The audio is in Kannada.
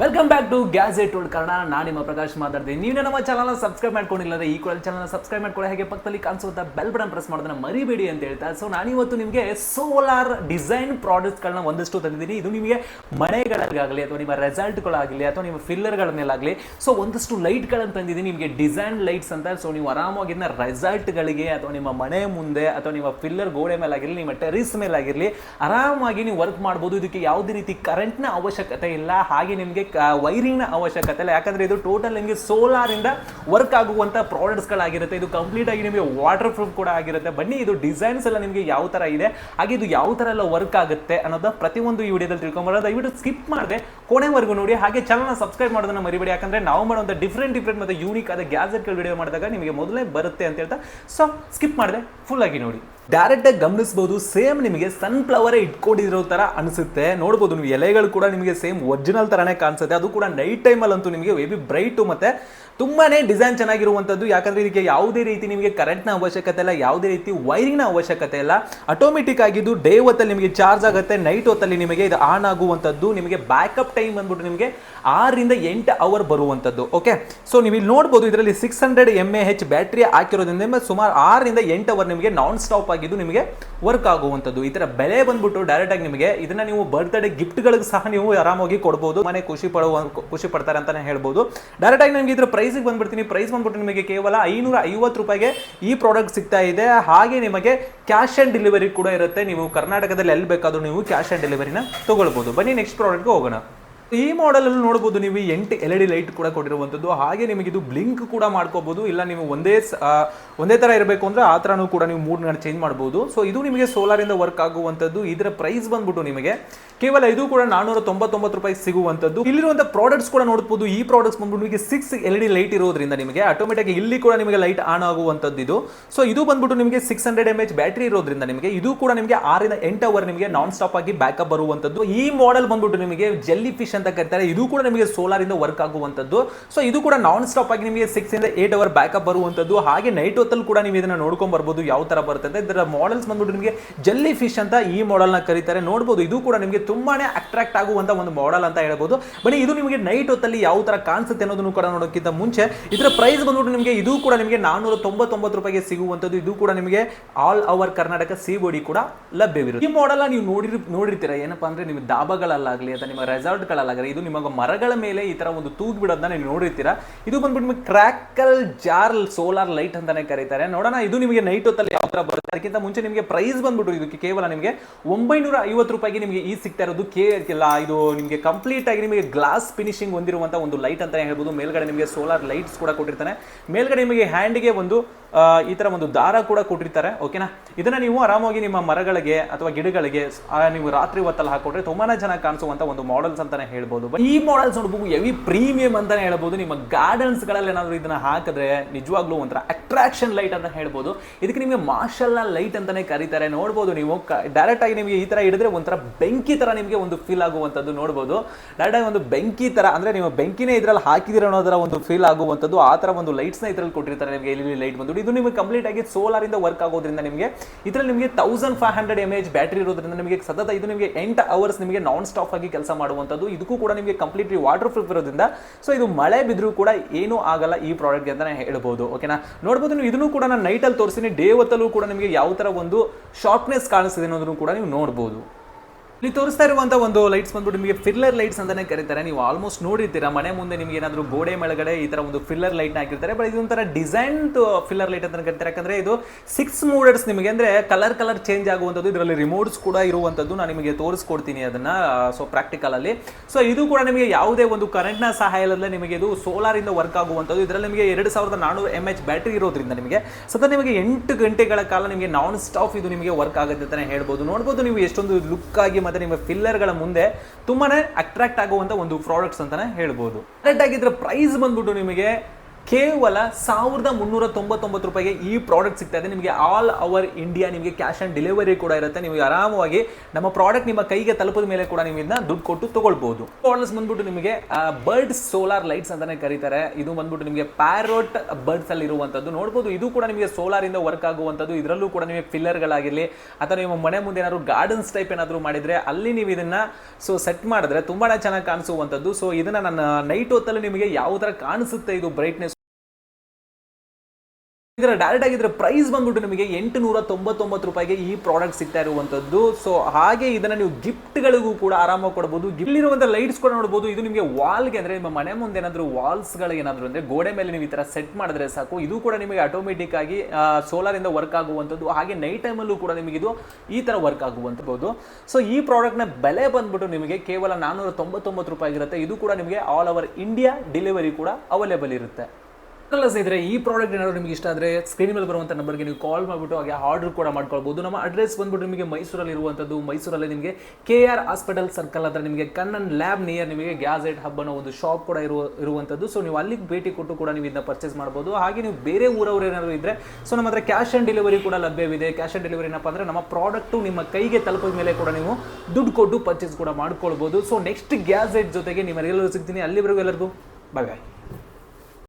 Welcome back to gadget world Kannada ನಾನು ನಿಮ್ಮ ಪ್ರಕಾಶ್ ಮಾತಾಡ್ತೀನಿ. ನೀವು ನಮ್ಮ ಚಾನಲ್ ಸಬ್ಸ್ಕ್ರೈಬ್ ಮಾಡ್ಕೊಂಡಿಲ್ಲ ಈ ಕೂಡ ಚಾನಲ್ ಸಬ್ಸ್ಕ್ರೈಬ್ ಮಾಡ್ಕೊಳ್ಳಿ. ಹಾಗೆ ಪಕ್ಕದಲ್ಲಿ ಕಾಣಿಸುವಂತ ಬೆಲ್ ಬಟನ್ ಪ್ರೆಸ್ ಮಾಡೋದನ್ನ ಮರಿಬೇಡಿ ಅಂತ ಹೇಳ್ತಾ. ಸೊ ನಾನಿವತ್ತು ನಿಮಗೆ ಸೋಲಾರ್ ಡಿಸೈನ್ ಪ್ರಾಡಕ್ಟ್ಸ್ಗಳನ್ನ ಒಂದಷ್ಟು ತಂದಿದ್ದೀನಿ. ಇದು ನಿಮಗೆ ಮನೆಗಳಿಗಾಗಲಿ ಅಥವಾ ನಿಮ್ಮ ರೆಸಲ್ಟ್ಗಳಾಗಲಿ ಅಥವಾ ನಿಮ್ಮ ಫಿಲ್ಲರ್ಗಳ ಸೊ ಒಂದಷ್ಟು ಲೈಟ್ಗಳನ್ನು ತಂದಿದ್ದೀನಿ. ನಿಮಗೆ ಡಿಸೈನ್ ಲೈಟ್ಸ್ ಅಂತ. ಸೊ ನೀವು ಆರಾಮಾಗಿ ಇದನ್ನ ರೆಸಲ್ಟ್ಗಳಿಗೆ ಅಥವಾ ನಿಮ್ಮ ಮನೆ ಮುಂದೆ ಅಥವಾ ನಿಮ್ಮ ಫಿಲ್ಲರ್ ಗೋಡೆ ಮೇಲಾಗಿರಲಿ, ನಿಮ್ಮ ಟೆರಿಸ್ ಮೇಲಾಗಿರಲಿ, ಆರಾಮಾಗಿ ನೀವು ವರ್ಕ್ ಮಾಡ್ಬೋದು. ಇದಕ್ಕೆ ಯಾವುದೇ ರೀತಿ ಕರೆಂಟ್ನ ಅವಶ್ಯಕತೆ ಇಲ್ಲ. ಹಾಗೆ ನಿಮಗೆ ವೈರಿಂಗ್ನ ಅವಶ್ಯಕತೆ ಇಲ್ಲ ಯಾಕಂದ್ರೆ ಇದು ಟೋಟಲ್ ನಿಮಗೆ ಸೋಲಾರ್ ಇಂದ ವರ್ಕ್ ಆಗುವಂತ ಪ್ರಾಡಕ್ಟ್ಸ್ಗಳಾಗಿರುತ್ತೆ ಇದು ಕಂಪ್ಲೀಟ್ ಆಗಿ ನಿಮಗೆ ವಾಟರ್ ಪ್ರೂಫ್ ಕೂಡ ಆಗಿರುತ್ತೆ. ಬನ್ನಿ, ಇದು ಡಿಸೈನ್ಸ್ ಎಲ್ಲ ನಿಮಗೆ ಯಾವ ತರ ಇದೆ, ಹಾಗೆ ಇದು ಯಾವ ತರ ಎಲ್ಲ ವರ್ಕ್ ಆಗುತ್ತೆ ಅನ್ನೋದ ಪ್ರತಿಯೊಂದು ಈ ವಿಡಿಯೋದಲ್ಲಿ ತಿಳ್ಕೊಂಬರೋದು. ದಯವಿಟ್ಟು ಸ್ಕಿಪ್ ಮಾಡಿದೆ, ಕೊನೆವರೆಗೂ ನೋಡಿ. ಹಾಗೆ ಚಾನಲ್ ಸಬ್ಸ್ಕ್ರೈಬ್ ಮಾಡೋದನ್ನ ಮರಿಬೇಡಿ. ಯಾಕಂದ್ರೆ ನಾವು ಮಾಡುವಂಥ ಡಿಫ್ರೆಂಟ್ ಡಿಫ್ರೆಂಟ್ ಮತ್ತೆ ಯೂನಿಕ್ ಆದ ಗ್ಯಾಜೆಟ್ಗಳು ವಿಡಿಯೋ ಮಾಡಿದಾಗ ನಿಮಗೆ ಮೊದಲೇ ಬರುತ್ತೆ ಅಂತ ಹೇಳ್ತಾ. ಸೊ ಸ್ಕಿಪ್ ಮಾಡಿದೆ ಫುಲ್ ಆಗಿ ನೋಡಿ. ಡೈರೆಕ್ಟ್ ಆಗಿ ಗಮನಿಸಬಹುದು ಸೇಮ್ ನಿಮಗೆ ಸನ್ಫ್ಲವರ್ ಇಟ್ಕೊಂಡಿರೋ ತರ ಅನಿಸುತ್ತೆ. ನೋಡ್ಬೋದು, ನೀವು ಎಲೆಗಳು ಕೂಡ ನಿಮಗೆ ಸೇಮ್ ಒರಿಜಿನಲ್ ತರನೇ ಕಾಣಿಸುತ್ತೆ. ಅದು ಕೂಡ ನೈಟ್ ಟೈಮಲ್ಲಿ ಅಂತೂ ನಿಮಗೆ ವೇಬಿ ಬ್ರೈಟು ಮತ್ತೆ ತುಂಬಾನೇ ಡಿಸೈನ್ ಚೆನ್ನಾಗಿರುವಂಥದ್ದು ಯಾಕಂದ್ರೆ ಇದಕ್ಕೆ ಯಾವುದೇ ರೀತಿ ನಿಮಗೆ ಕರೆಂಟ್ನ ಅವಶ್ಯಕತೆ ಇಲ್ಲ, ಯಾವುದೇ ರೀತಿ ವೈರಿಂಗ್ನ ಅವಶ್ಯಕತೆ ಇಲ್ಲ. ಆಟೋಮೆಟಿಕ್ ಆಗಿದ್ದು ಡೇ ಹೊತ್ತಲ್ಲಿ ನಿಮಗೆ ಚಾರ್ಜ್ ಆಗುತ್ತೆ ನೈಟ್ ಹೊತ್ತಲ್ಲಿ ನಿಮಗೆ ಇದು ಆನ್ ಆಗುವಂಥದ್ದು ನಿಮಗೆ ಬ್ಯಾಕಪ್ ಟೈಮ್ ಬಂದ್ಬಿಟ್ಟು ನಿಮಗೆ ಆರರಿಂದ ಎಂಟು ಅವರ್ ಬರುವಂಥದ್ದು ಓಕೆ ಸೊ ನೀವು ಇಲ್ಲಿ ನೋಡಬಹುದು ಇದರಲ್ಲಿ six hundred M A H battery ಹಾಕಿರೋದ್ರಿಂದ ಸುಮಾರು ಆರರಿಂದ ಎಂಟು ಅವರ್ ನಿಮಗೆ ನಾನ್ ಸ್ಟಾಪ್ ಆಗಿದ್ದು ನಿಮಗೆ ವರ್ಕ್ ಆಗುವಂಥದ್ದು. ಈ ಥರ ಬೆಲೆ ಬಂದ್ಬಿಟ್ಟು ಡೈರೆಕ್ಟಾಗಿ ನಿಮಗೆ ಇದನ್ನ ನೀವು ಬರ್ತ್ಡೇ ಗಿಫ್ಟ್ಗಳಿಗೆ ಸಹ ನೀವು ಆರಾಮಾಗಿ ಕೊಡ್ಬೋದು. ಮನೆ ಖುಷಿ ಪಡುವ, ಖುಷಿ ಪಡ್ತಾರೆ ಅಂತಾನೆ ಹೇಳ್ಬೋದು. ಡೈರೆಕ್ಟಾಗಿ ನಿಮಗೆ ಇದ್ರ ಪ್ರೈಸಿಗೆ ಬಂದ್ಬಿಡ್ತೀನಿ. ಪ್ರೈಸ್ ಬಂದ್ಬಿಟ್ಟು ನಿಮಗೆ ಕೇವಲ ಐನೂರ ಐವತ್ತು ರೂಪಾಯಿಗೆ ಈ ಪ್ರಾಡಕ್ಟ್ ಸಿಗ್ತಾ ಇದೆ. ಹಾಗೆ ನಿಮಗೆ ಕ್ಯಾಶ್ ಆನ್ ಡೆಲಿವರಿ ಕೂಡ ಇರುತ್ತೆ. ನೀವು ಕರ್ನಾಟಕದಲ್ಲಿ ಎಲ್ಲಿ ಬೇಕಾದರೂ ನೀವು ಕ್ಯಾಶ್ ಆನ್ ಡೆಲಿವರಿನ ತಗೊಳ್ಬೋದು. ಬನ್ನಿ ನೆಕ್ಸ್ಟ್ ಪ್ರಾಡಕ್ಟ್ಗೆ ಹೋಗೋಣ. ಈ ಮಾಡೆಲ್ ಅಲ್ಲಿ ನೋಡಬಹುದು ನೀವು ಎಂಟು ಎಲ್ ಇ ಡಿ ಲೈಟ್ ಕೂಡ ಕೊಟ್ಟಿರುವಂತದ್ದು ಹಾಗೆ ನಿಮಗೆ ಇದು ಬ್ಲಿಂಕ್ ಕೂಡ ಮಾಡ್ಕೋಬಹುದು ಇಲ್ಲ ನೀವು ಒಂದೇ ಒಂದೇ ತರ ಇರಬೇಕು ಅಂದ್ರೆ ಆ ತರನೂ ಕೂಡ ನೀವು ಮೂಡ್ ಚೇಂಜ್ ಮಾಡಬಹುದು ಸೊ ಇದು ನಿಮಗೆ ಸೋಲಾರ್ ಇಂದ ವರ್ಕ್ ಆಗುವಂತದ್ದು ಇದರ ಪ್ರೈಸ್ ಬಂದ್ಬಿಟ್ಟು ನಿಮಗೆ ಕೇವಲ ಇದು ಕೂಡ ನಾನೂರ ತೊಂಬತ್ತೊಂಬತ್ತು ರೂಪಾಯಿ ಸಿಗುವಂತದ್ದು ಇಲ್ಲಿರುವಂತಹ ಪ್ರಾಡಕ್ಟ್ಸ್ ಕೂಡ ನೋಡಬಹುದು ಈ ಪ್ರಾಡಕ್ಟ್ಸ್ ಬಂದ್ಬಿಟ್ಟು ನಿಮಗೆ ಸಿಕ್ಸ್ ಎಲ್ ಡಿ ಲೈಟ್ ಇರೋದ್ರಿಂದ ನಿಮಗೆ ಆಟೋಮೆಟಿಕ್ ಇಲ್ಲಿ ಕೂಡ ನಿಮಗೆ ಲೈಟ್ ಆನ್ ಆಗುವಂತದ್ದು ಇದು. ಸೊ ಇದು ಬಂದ್ಬಿಟ್ಟು ನಿಮಗೆ six hundred M H battery ಇರೋದ್ರಿಂದ ನಿಮಗೆ ಇದು ಕೂಡ ನಿಮಗೆ ಆರಿಂದ ಎಂಟು ಅವರ್ ನಿಮಗೆ ನಾನ್ ಸ್ಟಾಪ್ ಆಗಿ ಬ್ಯಾಕಪ್ ಬರುವಂತದ್ದು ಈ ಮಾಡೆಲ್ ಬಂದ್ಬಿಟ್ಟು ನಿಮಗೆ ಜೆಲ್ಲಿ ಫಿಶ್ ಅಂತ ಕರೀತಾರೆ. ಇದು ಕೂಡ ನಿಮಗೆ ಸೋಲಾರ್ ಇಂದ ವರ್ಕ್ ಆಗುವಂತದ್ದು ಸೊ ಇದು ಕೂಡ ನಾನ್ ಸ್ಟಾಪ್ ಆಗಿ ನಿಮಗೆ ಸಿಕ್ಸ್ ಇಂದ ಏಟ್ ಅವರ್ ಬ್ಯಾಕಪ್ ಬರುವಂತದ್ದು ಹಾಗೆ ನೈಟ್ ಹೊತ್ತಲ್ಲಿ ಕೂಡ ನೀವು ಇದನ್ನ ನೋಡ್ಕೊಂಡು ಬರ್ಬೋದು ಯಾವ ತರ ಬರುತ್ತೆ ಅಂತ. ಇದರ ಮಾಡೆಲ್ಸ್ ಬಂದ್ಬಿಟ್ಟು ನಿಮಗೆ ಜಲ್ಲಿ ಫಿಶ್ ಅಂತ ಈ ಮಾಡೆಲ್ನ ಕರೀತಾರೆ. ನೋಡ್ಬೋದು, ಇದು ಕೂಡ ನಿಮಗೆ ತುಂಬಾನೇ ಅಟ್ರಾಕ್ಟ್ ಆಗುವಂತ ಒಂದು ಮಾಡೆಲ್ ಅಂತ ಹೇಳ್ಬೋದು. ಬಟ್ ಇದು ನಿಮಗೆ ನೈಟ್ ಹೊತ್ತಲ್ಲಿ ಯಾವ ತರ ಕಾಣಿಸುತ್ತೆ ಅನ್ನೋದನ್ನು ಕೂಡ ನೋಡೋಕ್ಕಿಂತ ಮುಂಚೆ, ಇದರ ಪ್ರೈಸ್ ಬಂದ್ಬಿಟ್ಟು ನಿಮಗೆ ಇದು ಕೂಡ ನಿಮಗೆ ನಾನೂರ ತೊಂಬತ್ತೊಂಬತ್ತು ರೂಪಾಯಿಗೆ ಸಿಗುವಂತದ್ದು ಇದು ಕೂಡ ನಿಮಗೆ ಆಲ್ ಅವರ್ ಕರ್ನಾಟಕ ಸಿ ಬೋಡಿ ಕೂಡ ಲಭ್ಯವಿರುತ್ತೆ ಈ ಮಾಡೆಲ್ ನೀವು ನೋಡಿರ್, ನೋಡಿರ್ತೀರಾ? ಏನಪ್ಪಾ ಅಂದ್ರೆ ನಿಮ್ಮ ದಾಬಗಳಲ್ಲಾಗಲಿ ಅಥವಾ ನಿಮ್ಮ ರೆಸಾರ್ಟ್ಗಳಲ್ಲಾಗಲಿ ಇದು ನಿಮಗೆ ಮರಗಳ ಮೇಲೆ ಈ ತರ ಒಂದು ತೂಗ್ ಬಿಡೋದನ್ನ ನೀವು ನೋಡಿರ್ತೀರಾ. ಇದು ಬಂದ್ಬಿಟ್ಟು ಕ್ರ್ಯಾಕಲ್ ಜಾರ್ ಸೋಲಾರ್ ಲೈಟ್ ಅಂತಾನೆ ಕರೀತಾರೆ. ನೋಡೋಣ, ಇದು ನಿಮಗೆ ನೈಟ್ ಹೊತ್ತಲ್ಲಿ ಯಾವ ತರ ಬರುತ್ತೆ. ಅದಕ್ಕಿಂತ ಮುಂಚೆ ನಿಮಗೆ ಪ್ರೈಸ್ ಬಂದ್ಬಿಟ್ಟು ಇದಕ್ಕೆ. ಕೇವಲ ನಿಮಗೆ ಒಂಬೈನೂರ ಐವತ್ತು ರೂಪಾಯಿಗೆ ನಿಮಗೆ ಈ ಸಿಗ್ತಾ ಇರೋದು ಕೇ, ಇಲ್ಲ, ಇದು ನಿಮಗೆ ಕಂಪ್ಲೀಟ್ ಆಗಿ ನಿಮಗೆ ಗ್ಲಾಸ್ ಫಿನಿಶಿಂಗ್ ಹೊಂದಿರುವಂತ ಒಂದು ಲೈಟ್ ಅಂತಾನೆ ಹೇಳ್ಬೋದು. ಮೇಲ್ಗಡೆ ನಿಮಗೆ ಸೋಲಾರ್ ಲೈಟ್ಸ್ ಕೂಡ ಕೊಟ್ಟಿರ್ತಾನೆ. ಮೇಲ್ಗಡೆ ನಿಮಗೆ ಹ್ಯಾಂಡ್ಗೆ ಒಂದು ಈ ತರ ಒಂದು ದಾರ ಕೂಡ ಕೊಟ್ಟಿರ್ತಾರೆ. ಓಕೆನಾ ಇದನ್ನ ನೀವು ಆರಾಮಾಗಿ ನಿಮ್ಮ ಮರಗಳಿಗೆ ಅಥವಾ ಗಿಡಗಳಿಗೆ ನೀವು ರಾತ್ರಿ ಹೊತ್ತಲ್ಲಿ ಹಾಕೊಂಡ್ರೆ ತುಂಬಾನೇ ಚೆನ್ನಾಗಿ ಕಾಣಿಸುವಂತ ಒಂದು ಮಾಡೆಲ್ಸ್ ಅಂತಾನೆ ಹೇಳ್ಬೋದು. ಈ ಮಾಡೆಲ್ಸ್ ನೋಡ್ಬೋದು ಹೆವಿ ಪ್ರೀಮಿಯಂ ಅಂತಾನೆ ಹೇಳ್ಬೋದು. ನಿಮ್ಮ ಗಾರ್ಡನ್ಸ್ಗಳಲ್ಲಿ ಏನಾದ್ರು ಇದನ್ನ ಹಾಕಿದ್ರೆ ನಿಜವಾಗ್ಲೂ ಒಂಥರ ಅಟ್ರಾಕ್ಷನ್ ಲೈಟ್ ಅಂತ ಹೇಳ್ಬೋದು. ಇದಕ್ಕೆ ನಿಮಗೆ ಮಾರ್ಷಲ್ ಲೈಟ್ ಅಂತಾನೆ ಕರೀತಾರೆ. ನೋಡ್ಬೋದು ನೀವು ಡೈರೆಕ್ಟ್ ಆಗಿ ನಿಮಗೆ ಈ ತರ ಹಿಡಿದ್ರೆ ಒಂಥರ ಬೆಂಕಿ ತರ ನಿಮಗೆ ಒಂದು ಫೀಲ್ ಆಗುವಂತದ್ದು ನೋಡ್ಬೋದು. ಡೈರೆಕ್ಟ್ ಆಗಿ ಒಂದು ಬೆಂಕಿ ತರ, ಅಂದ್ರೆ ನೀವು ಬೆಂಕಿನೇ ಇದ್ರಲ್ಲಿ ಹಾಕಿದಿರ ಅನ್ನೋದರ ಒಂದು ಫೀಲ್ ಆಗುವಂಥದ್ದು. ಆ ತರ ಒಂದು ಲೈಟ್ಸ್ನ ಇದ್ರಲ್ಲಿ ಕೊಟ್ಟಿರ್ತಾರೆ ನಿಮಗೆ ಇಲ್ಲಿ ಲೈಟ್ ಬಂದ್ಬಿಟ್ಟು ಇದು ನಿಮಗೆ ಕಂಪ್ಲೀಟ್ ಆಗಿ ಸೋಲಾರ್ ಇಂದ ವರ್ಕ್ ಆಗೋದ್ರಿಂದ ನಿಮಗೆ, ಇದರಲ್ಲಿ ನಿಮಗೆ thousand five hundred M H battery ಇರೋದ್ರಿಂದ ನಿಮಗೆ ಸತತ ಇದು ನಿಮಗೆ ಎಂಟು ಅವರ್ಸ್ ನಿಮಗೆ ನಾನ್ ಸ್ಟಾಪ್ ಆಗಿ ಕೆಲಸ ಮಾಡುವಂಥದ್ದು. ಇದಕ್ಕೂ ಕೂಡ ನಿಮಗೆ ಕಂಪ್ಲೀಟ್ಲಿ ವಾಟರ್ ಪ್ರೂಫ್ ಇರೋದ್ರಿಂದ ಸೊ ಇದು ಮಳೆ ಬಿದ್ದರೂ ಕೂಡ ಏನೂ ಆಗಲ್ಲ ಈ ಪ್ರಾಡಕ್ಟ್ಗೆ ಅಂತ ಹೇಳ್ಬೋದು ಓಕೆನಾ ನೋಡ್ಬೋದು ನೀವು ಇದನ್ನು ಕೂಡ ನಾನು ನೈಟಲ್ಲಿ ತೋರಿಸ್ತೀನಿ ಡೇ ಹೊತ್ತಲ್ಲೂ ಕೂಡ ನಿಮಗೆ ಯಾವ ಥರ ಒಂದು ಶಾರ್ಪ್ನೆಸ್ ಕಾಣಿಸ್ತಿದೆ ಅನ್ನೋದನ್ನು ಕೂಡ ನೀವು ನೋಡ್ಬೋದು. ಇಲ್ಲಿ ತೋರಿಸ್ತಾ ಇರುವಂತ ಒಂದು ಲೈಟ್ಸ್ ಬಂದ್ಬಿಟ್ಟು ನಿಮಗೆ ಫಿಲ್ಲರ್ ಲೈಟ್ಸ್ ಅಂತಾನೆ ಕರೀತಾರೆ. ನೀವು ಆಲ್ಮೋಸ್ಟ್ ನೋಡಿರ್ತೀರಾ. ಮನೆ ಮುಂದೆ ನಿಮಗೆ ಏನಾದರೂ ಗೋಡೆ ಮೇಳಗಡೆ ಈ ತರ ಒಂದು ಫಿಲ್ಲರ್ ಲೈಟ್ ಹಾಕಿರ್ತಾರೆ. ಬಟ್ ಇದೊಂಥರ ಡಿಸೈನ್ ಫಿಲ್ಲರ್ ಲೈಟ್ ಅಂತ ಕರೀತಾರೆ. ಯಾಕಂದ್ರೆ ಇದು ಸಿಕ್ಸ್ ಮೂಡರ್ಸ್ ನಿಮಗೆ ಅಂದ್ರೆ ಕಲರ್ ಕಲರ್ ಚೇಂಜ್ ಆಗುವಂಥದ್ದು, ಇದರಲ್ಲಿ ರಿಮೋಟ್ಸ್ ಕೂಡ ಇರುವಂಥದ್ದು ನಾನು ನಿಮಗೆ ತೋರಿಸ್ಕೊಡ್ತೀನಿ ಅದನ್ನ ಸೊ ಪ್ರಾಕ್ಟಿಕಲ್ ಅಲ್ಲಿ. ಸೊ ಇದು ಕೂಡ ನಿಮಗೆ ಯಾವುದೇ ಒಂದು ಕರೆಂಟ್ನ ಸಹಾಯ ಇಲ್ಲದೆ ನಿಮಗೆ ಇದು ಸೋಲಾರ್ ಇಂದ ವರ್ಕ್ ಆಗುವಂಥದ್ದು. ಇದರಲ್ಲಿ ನಿಮಗೆ ಎರಡು ಸಾವಿರದ ನಾನೂರು ಎಂ ಎಚ್ ಬ್ಯಾಟ್ರಿ ಇರೋದ್ರಿಂದ ನಿಮಗೆ ಸತತ ನಿಮಗೆ ಎಂಟು ಗಂಟೆಗಳ ಕಾಲ ನಿಮಗೆ ನಾನ್ ಸ್ಟಾಪ್ ಇದು ನಿಮಗೆ ವರ್ಕ್ ಆಗುತ್ತೆ ಅಂತಾನೆ ಹೇಳ್ಬೋದು. ನೋಡ್ಬೋದು ನೀವು ಎಷ್ಟೊಂದು ಲುಕ್ ಆಗಿ ಮತ್ತೆ ನಿಮ್ಮ ಫಿಲ್ಲರ್ಗಳ ಮುಂದೆ ತುಂಬಾನೇ ಅಟ್ರಾಕ್ಟ್ ಆಗುವಂತ ಒಂದು ಪ್ರಾಡಕ್ಟ್ಸ್ ಅಂತಾನೆ ಹೇಳ್ಬೋದು. ಕರೆಕ್ಟ್ ಆಗಿದ್ರೆ ಪ್ರೈಸ್ ಬಂದ್ಬಿಟ್ಟು ನಿಮಗೆ ಕೇವಲ ಸಾವಿರದ ಮುನ್ನೂರ ತೊಂಬತ್ತೊಂಬತ್ತು ರೂಪಾಯಿಗೆ ಈ ಪ್ರಾಡಕ್ಟ್ ಸಿಗ್ತಾ ಇದೆ. ನಿಮಗೆ ಆಲ್ ಅವರ್ ಇಂಡಿಯಾ ನಿಮಗೆ ಕ್ಯಾಶ್ ಆನ್ ಡೆಲಿವರಿ ಕೂಡ ಇರುತ್ತೆ. ನೀವು ಆರಾಮವಾಗಿ ನಮ್ಮ ಪ್ರಾಡಕ್ಟ್ ನಿಮ್ಮ ಕೈಗೆ ತಲುಪದ ಮೇಲೆ ಕೂಡ ನೀವು ಇದನ್ನ ದುಡ್ಡು ಕೊಟ್ಟು ತಗೊಳ್ಬಹುದು ಮಾಡಲ್ಸ್ ಬಂದ್ಬಿಟ್ಟು ನಿಮಗೆ ಬರ್ಡ್ ಸೋಲಾರ್ ಲೈಟ್ಸ್ ಅಂತಾನೆ ಕರೀತಾರೆ. ಇದು ಬಂದ್ಬಿಟ್ಟು ನಿಮಗೆ ಪ್ಯಾರೋಟ್ ಬರ್ಡ್ಸ್ ಅಲ್ಲಿ ಇರುವಂತದ್ದು. ನೋಡಬಹುದು ಇದು ಕೂಡ ನಿಮಗೆ ಸೋಲಾರ್ ಇಂದ ವರ್ಕ್ ಆಗುವಂತದ್ದು. ಇದರಲ್ಲೂ ಕೂಡ ನಿಮಗೆ ಫಿಲ್ಲರ್ ಗಳಾಗಿರ್ಲಿ, ಅಥವಾ ನಿಮ್ಮ ಮನೆ ಮುಂದೆ ಏನಾದ್ರು ಗಾರ್ಡನ್ಸ್ ಟೈಪ್ ಏನಾದ್ರು ಮಾಡಿದ್ರೆ, ಅಲ್ಲಿ ನೀವು ಇದನ್ನ ಸೊ ಸೆಟ್ ಮಾಡಿದ್ರೆ ತುಂಬಾನೇ ಚೆನ್ನಾಗಿ ಕಾಣಿಸುವಂತದ್ದು. ಸೊ ಇದನ್ನ ನನ್ನ ನೈಟ್ ಹೊತ್ತಲ್ಲಿ ನಿಮಗೆ ಯಾವ ತರ ಕಾಣಿಸುತ್ತೆ, ಇದು ಬ್ರೈಟ್ನೆಸ್ ಇದರ ಡೈರೆಕ್ಟ್ ಆಗಿದ್ರೆ ಪ್ರೈಸ್ ಬಂದ್ಬಿಟ್ಟು ನಿಮಗೆ ಎಂಟು ನೂರ ತೊಂಬತ್ತೊಂಬತ್ತು ರೂಪಾಯಿಗೆ ಈ ಪ್ರಾಡಕ್ಟ್ ಸಿಗ್ತಾ ಇರುವಂತದ್ದು. ಸೊ ಹಾಗೆ ಇದನ್ನ ನೀವು ಗಿಫ್ಟ್ಗಳಿಗೂ ಕೂಡ ಆರಾಮಾಗಿ ಕೊಡಬಹುದು ಇಲ್ಲಿರುವಂತ ಲೈಟ್ಸ್ ಕೂಡ ನೋಡಬಹುದು ಇದು ನಿಮಗೆ ವಾಲ್ಗೆ ಅಂದ್ರೆ ನಿಮ್ಮ ಮನೆ ಮುಂದೆ ಏನಾದರೂ ವಾಲ್ಸ್ಗಳು ಏನಾದ್ರು ಅಂದ್ರೆ ಗೋಡೆ ಮೇಲೆ ನೀವು ಈ ತರ ಸೆಟ್ ಮಾಡಿದ್ರೆ ಸಾಕು. ಇದು ಕೂಡ ನಿಮಗೆ ಆಟೋಮೆಟಿಕ್ ಆಗಿ ಸೋಲಾರ್ ಇಂದ ವರ್ಕ್ ಆಗುವಂತದ್ದು. ಹಾಗೆ ನೈಟ್ ಟೈಮಲ್ಲೂ ಕೂಡ ನಿಮಗೆ ಇದು ಈ ತರ ವರ್ಕ್ ಆಗುವಂಥದ್ದು ಸೊ ಈ ಪ್ರಾಡಕ್ಟ್ನ ಬೆಲೆ ಬಂದ್ಬಿಟ್ಟು ನಿಮಗೆ ಕೇವಲ ನಾನೂರ ತೊಂಬತ್ತೊಂಬತ್ತು ರೂಪಾಯಿ ಇರುತ್ತೆ. ಇದು ಕೂಡ ನಿಮಗೆ ಆಲ್ ಓವರ್ ಇಂಡಿಯಾ ಡೆಲಿವರಿ ಕೂಡ ಅವೈಲೇಬಲ್ ಇರುತ್ತೆ. ಅಲ್ಲ ಸ್ನೇಹಿತರೆ, ಈ ಪ್ರಾಡಕ್ಟ್ ಏನಾದ್ರು ನಿಮಗೆ ಇಷ್ಟ ಆದರೆ ಸ್ಕ್ರೀನ್ ಮೇಲೆ ಬರುವಂಥ ನಂಬರ್ಗೆ ನೀವು ಕಾಲ್ ಮಾಡಿಬಿಟ್ಟು ಹಾಗೆ ಆರ್ಡರ್ ಕೂಡ ಮಾಡ್ಕೊಳ್ಬೋದು. ನಮ್ಮ ಅಡ್ರೆಸ್ ಬಂದ್ಬಿಟ್ಟು ನಿಮಗೆ ಮೈಸೂರಲ್ಲಿ ಇರುವಂಥದ್ದು ಮೈಸೂರಲ್ಲಿ ನಿಮಗೆ ಕೆ ಆರ್ ಹಾಸ್ಪಿಟಲ್ ಸರ್ಕಲ್ ಹತ್ರ ನಿಮಗೆ ಕಣ್ಣನ್ ಲ್ಯಾಬ್ ನಿಯರ್ ನಿಮಗೆ ಗ್ಯಾಜೆಟ್ ಹಬ್ ಅನ್ನೋ ಒಂದು ಶಾಪ್ ಕೂಡ ಇರುವ ಇರುವಂಥದ್ದು ಸೊ ನೀವು ಅಲ್ಲಿಗೆ ಭೇಟಿ ಕೊಟ್ಟು ಕೂಡ ನೀವು ಇದನ್ನ ಪರ್ಚೇಸ್ ಮಾಡ್ಬೋದು. ಹಾಗೆ ನೀವು ಬೇರೆ ಊರವ್ರು ಏನಾದ್ರು ಇದ್ರೆ ಸೊ ನಮ್ಮ ಹತ್ರ ಕ್ಯಾಶ್ ಆನ್ ಡೆಲಿವರಿ ಕೂಡ ಲಭ್ಯವಿದೆ. ಕ್ಯಾಶ್ ಆನ್ ಡೆಲಿವರಿ ಏನಪ್ಪ ಅಂದ್ರೆ, ನಮ್ಮ ಪ್ರಾಡಕ್ಟು ನಿಮ್ಮ ಕೈಗೆ ತಲುಪಿದ ಮೇಲೆ ಕೂಡ ನೀವು ದುಡ್ಡು ಕೊಟ್ಟು ಪರ್ಚೇಸ್ ಕೂಡ ಮಾಡ್ಕೊಳ್ಬೋದು. ಸೊ ನೆಕ್ಸ್ಟ್ ಗ್ಯಾಜೆಟ್ ಜೊತೆಗೆ ನಿಮ್ಮೆಲ್ಲರೂ ಸಿಗ್ತೀನಿ. ಅಲ್ಲಿವರೆಗೂ ಎಲ್ಲರಿಗೂ ಬಾಯ್ ಬಾಯ್